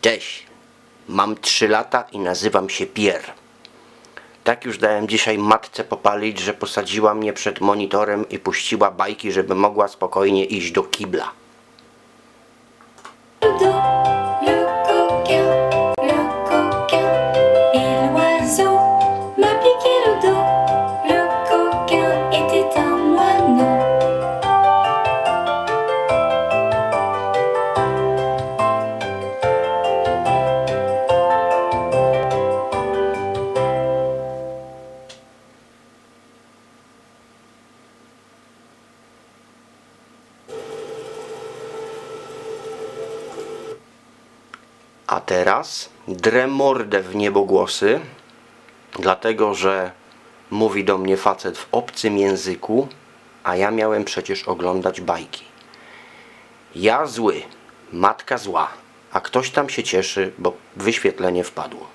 Cześć, mam 3 lata i nazywam się Pierre. Tak już dałem dzisiaj matce popalić, że posadziła mnie przed monitorem i puściła bajki, żeby mogła spokojnie iść do kibla. L'oiseau m'a. A teraz drę mordę w niebogłosy, dlatego że mówi do mnie facet w obcym języku, a ja miałem przecież oglądać bajki. Ja zły, matka zła, a ktoś tam się cieszy, bo wyświetlenie wpadło.